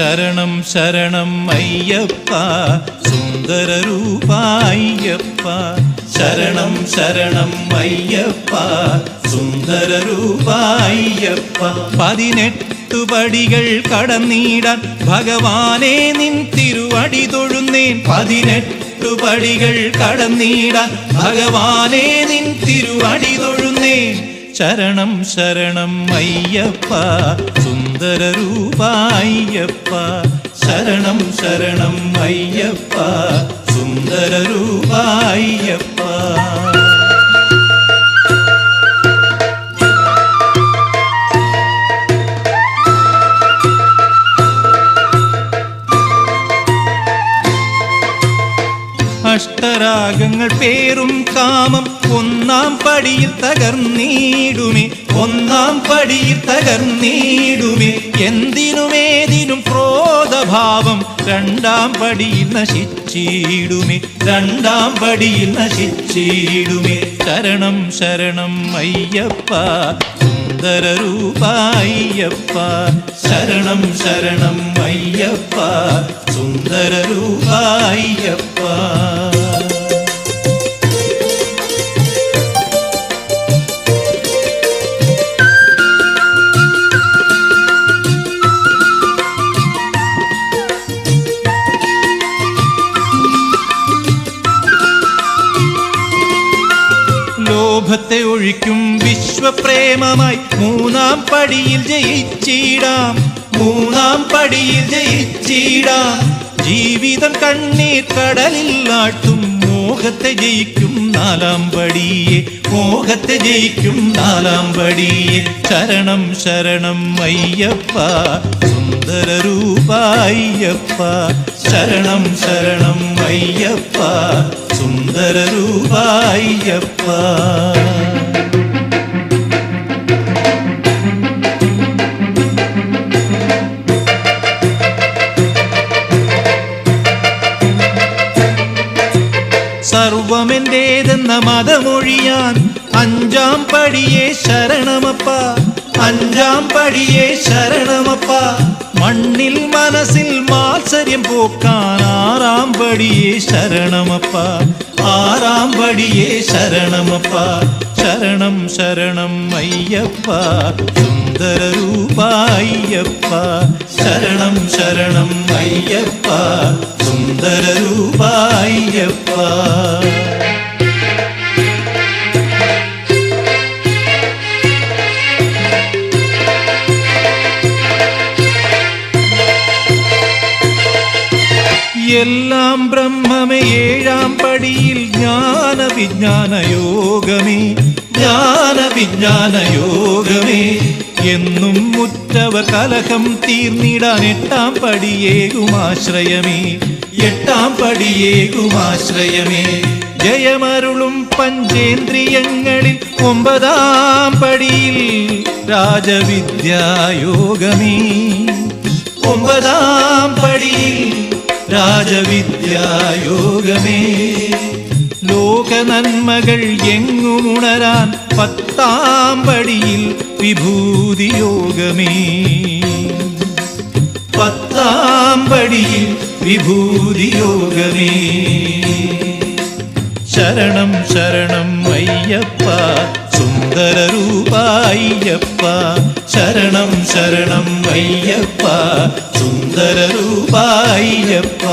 ശരണം ശരണം അയ്യപ്പ സുന്ദര രൂപ അയ്യപ്പ. ശരണം ശരണം അയ്യപ്പ സുന്ദര രൂപ അയ്യപ്പ. പതിനെട്ടു പടികൾ കടന്നിടാൻ ഭഗവാനെ നിൻ തിരുവടി തൊഴുന്നേൻ. പതിനെട്ടു പടികൾ കടന്നിടാൻ ഭഗവാനെ നിൻ തിരുവടി തൊഴുന്നേൻ. ശരണം ശരണം അയ്യപ്പ സുന്ദര രൂപായ്യപ്പ ശരണം ശരണം അയ്യപ്പ സുന്ദര രൂപായ്യപ്പ അഷ്ടരാഗങ്ങൾ പേരും കാമം ഒന്നാം പടിയിൽ തകർന്നീടുമേ ഒന്നാം പടിയിൽ തകർന്നീടുമേ. എന്തിനുമേതിനും ക്രോധഭാവം രണ്ടാം പടിയിൽ നശിച്ചിടുമേ രണ്ടാം പടിയിൽ നശിച്ചിടുമേ. ശരണം ശരണം അയ്യപ്പ സുന്ദര രൂപായ്യപ്പ ശരണം ശരണം അയ്യപ്പ സുന്ദര ലോഭത്തെ ഒഴിക്കും വിശ്വപ്രേമമായി മൂന്നാം പടിയിൽ ജയിച്ചിടാം. മൂന്നാം പടിയിൽ ജയിച്ചിടാം. ജീവിതം കണ്ണീർ കടലിൽ ആട്ടും മോഹത്തെ ജയിക്കും നാലാം പടിയെ മോഹത്തെ ജയിക്കും നാലാം പടിയെ. ശരണം ശരണം അയ്യപ്പ സുന്ദര രൂപായ്യപ്പ ശരണം ശരണം അയ്യപ്പ സുന്ദര രൂപായ്യപ്പ സർവമെന്റേതെന്ന മതമൊഴിയാൻ അഞ്ചാം പടിയെ ശരണമപ്പ അഞ്ചാം പടിയെ ശരണമപ്പ മണ്ണിൽ മനസ്സിൽ മാത്സര്യം പോക്കാൻ ആറാം പടിയെ ശരണമപ്പ ആറാം പടിയെ ശരണമപ്പ ശരണം ശരണം അയ്യപ്പ സുന്ദര രൂപായ്യപ്പ ശരണം ശരണം അയ്യപ്പ സുന്ദര രൂപായ്യപ്പ എല്ലാം ബ്രഹ്മമേ ഏഴാം പടിയിൽ ജ്ഞാന വിജ്ഞാന യോഗമേ ജ്ഞാന വിജ്ഞാന യോഗമേ എന്നും മുറ്റവർ കലഹം തീർന്നിടാൻ എട്ടാം പടിയേകുമാശ്രയമേ എട്ടാം പടിയേകുമാശ്രയമേ. ജയമരുളും പഞ്ചേന്ദ്രിയങ്ങളിൽ ഒമ്പതാം പടിയിൽ രാജവിദ്യായോഗമേ. ഒമ്പതാം പടിയിൽ രാജവിദ്യായോഗമേ ലോകനന്മകൾ എങ്ങുമുണരാൻ പത്താം പടിയിൽ വിഭൂതിയോഗമേ പത്താം പടിയിൽ വിഭൂതിയോഗമേ ശരണം ശരണം അയ്യപ്പ. സുന്ദര രൂപായ്യപ്പ ശരണം ശരണം അയ്യപ്പ. സുന്ദര രൂപായ്യപ്പ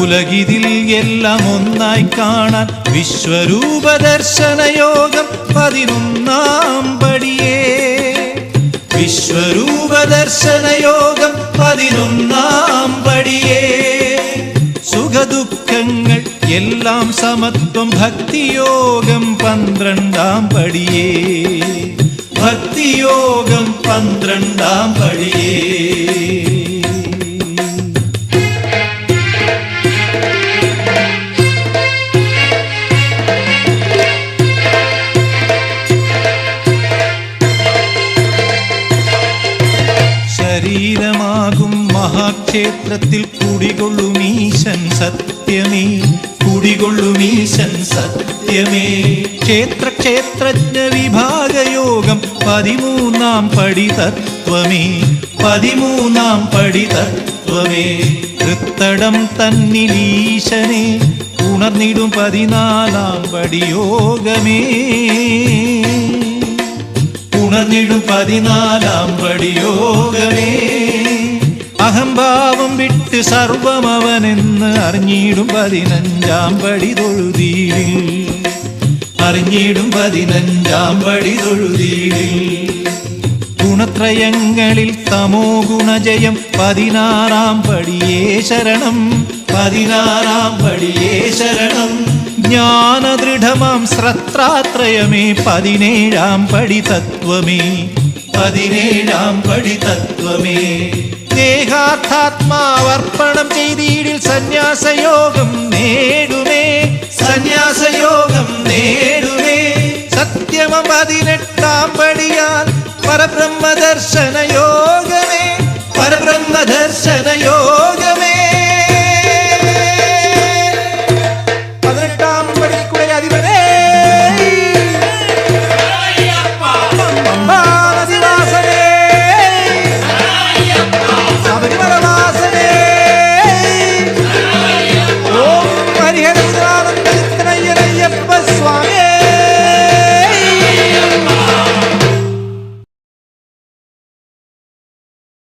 ഉലകിതിൽ എല്ലാം ഒന്നായി കാണാൻ വിശ്വരൂപ ദർശന യോഗം പതിനൊന്നാം പടിയേ. വിശ്വരൂപ ദർശന യോഗം പതിനൊന്നാം പടിയേ. സുഖദുഃഖങ്ങൾ എല്ലാം സമത്വം ഭക്തിയോഗം പന്ത്രണ്ടാം പടിയേ. ഭക്തിയോഗം പന്ത്രണ്ടാം പടിയേ. ശരീരമാകും കുടികൊള്ളുമീശൻ സത്യമേ. കുടികൊള്ളുമീശൻ സത്യമേ. ക്ഷേത്ര ക്ഷേത്രജ്ഞ വിഭാഗയോഗം പതിമൂന്നാം പടി തത്വമേ. പതിമൂന്നാം പടി തത്വമേ. തൃത്തടം തന്നിലീശനെ ഉണർന്നിടും പതിനാലാം പടിയോഗമേ ഉണർന്നിടും പതിനാലാം പടിയോഗമേ അഹംഭാവം വിട്ട് സർവമവനെന്ന് അറിഞ്ഞിടും പതിനഞ്ചാം പടി തൊഴുതി അറിഞ്ഞിടും പതിനഞ്ചാം പടി തൊഴുതി ഗുണത്രയങ്ങളിൽ തമോ ഗുണജയം പതിനാറാം പടിയേ ശരണം പതിനാറാം പടിയേ ശരണം. ജ്ഞാനദൃഢമാം ശ്രത്രാത്രയമേ പതിനേഴാം പടി തത്വമേ. പതിനേഴാം പടി തത്വമേ. ദേഹാർത്ഥാത്മാവർപ്പണം ചെയ്തീടിൽ സന്യാസയോഗം നേടുമേ. സന്യാസയോഗം നേടുമേ. സത്യമം പതിനെട്ടാം പടിയാൽ പരബ്രഹ്മദർശന യോഗമേ പരബ്രഹ്മദർശന യോഗം